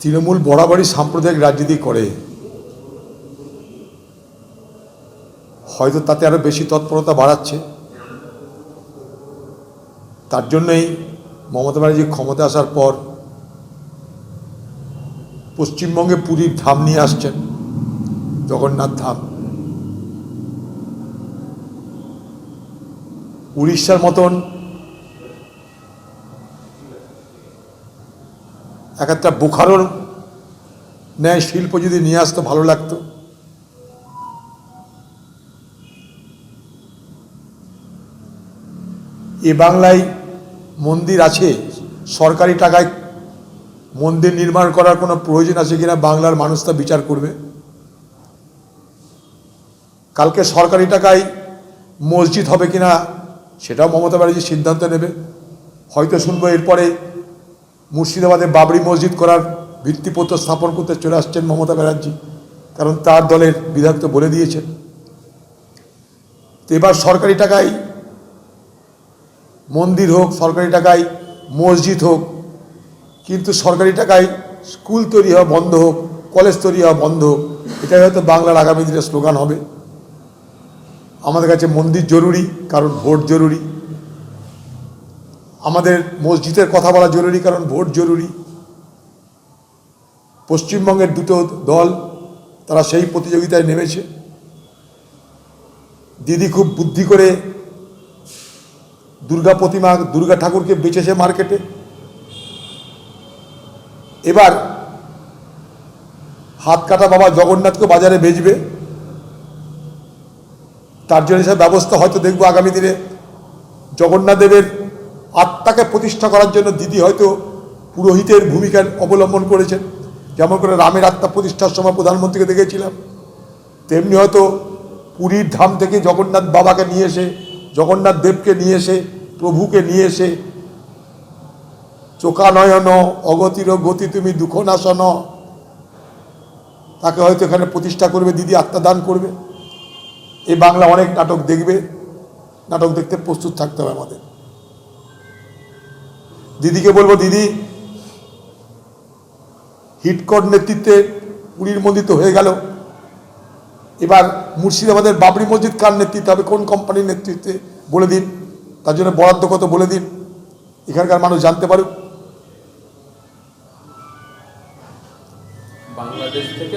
তৃণমূল বরাবরই সাম্প্রদায়িক রাজনীতি করে। হয়তো তাতে আরও বেশি তৎপরতা বাড়াচ্ছে। তার জন্যই মমতা ব্যানার্জি ক্ষমতা আসার পর পশ্চিমবঙ্গে পুরীর ধাম নিয়ে আসছেন, জগন্নাথ ধাম। উড়িষ্যার মতন এক একটা বোখারোর ন্যায় শিল্প যদি নিয়ে আসতো, ভালো লাগতো। এ বাংলায় মন্দির আছে, সরকারি টাকায় মন্দির নির্মাণ করার কোনো প্রয়োজন আছে কিনা বাংলার মানুষ তা বিচার করবে। কালকে সরকারি টাকায় মসজিদ হবে কিনা, সেটাও মমতা ব্যানার্জি সিদ্ধান্ত নেবে। হয়তো শুনব এরপরে মুর্শিদাবাদে বাবরি মসজিদ করার ভিত্তিপত্র স্থাপন করতে চলে আসছেন মমতা ব্যানার্জি। কারণ তার দলের বিধায়ক তো বলে দিয়েছেন। তো এবার সরকারি টাকায় মন্দির হোক, সরকারি টাকায় মসজিদ হোক, কিন্তু সরকারি টাকায় স্কুল তৈরি হওয়া বন্ধ হোক, কলেজ তৈরি হওয়া বন্ধ হোক, এটাই হয়তো বাংলার আগামী দিনের স্লোগান হবে। আমাদের কাছে মন্দির জরুরি, কারণ ভোট জরুরি। আমাদের মসজিদের কথা বলা জরুরি, কারণ ভোট জরুরি। পশ্চিমবঙ্গের দুটো দল, তারা সেই প্রতিযোগিতায় নেমেছে। দিদি খুব বুদ্ধি করে দুর্গা প্রতিমা, দুর্গা ঠাকুরকে বেচেছে মার্কেটে। এবার হাত কাটা বাবা জগন্নাথকে বাজারে বেচবে। তার জন্য সে ব্যবস্থা হয়তো দেখব আগামী দিনে। জগন্নাথ দেবের আত্মাকে প্রতিষ্ঠা করার জন্য দিদি হয়তো পুরোহিতের ভূমিকা অবলম্বন করেছেন। যেমন করে রামের আত্মা প্রতিষ্ঠার সময় প্রধানমন্ত্রীকে দেখেছিলাম। তেমনি হয়তো পুরীর ধাম থেকে জগন্নাথ বাবাকে নিয়ে এসে, জগন্নাথ দেবকে নিয়ে এসে, প্রভুকে নিয়ে এসে চোখা নয়ন অগতির গতি তুমি দুঃখ নাশন তাকে হয়তো এখানে প্রতিষ্ঠা করবে, দিদি আত্মাদান করবে। এই বাংলা অনেক নাটক দেখবে, নাটক দেখতে প্রস্তুত থাকতে হবে আমাদের। দিদিকে বলব, দিদি হিটকট নেতৃত্বে পুরীর মন্দির তো হয়ে গেল। এবার মুর্শিদাবাদের বাবরি মসজিদ কার নেতৃত্বে হবে, কোন কোম্পানির নেতৃত্বে বলে দিন। তার জন্য বরাদ্দ কত বলে দিন। এখানকার মানুষ জানতে পারুক। বাংলাদেশ থেকে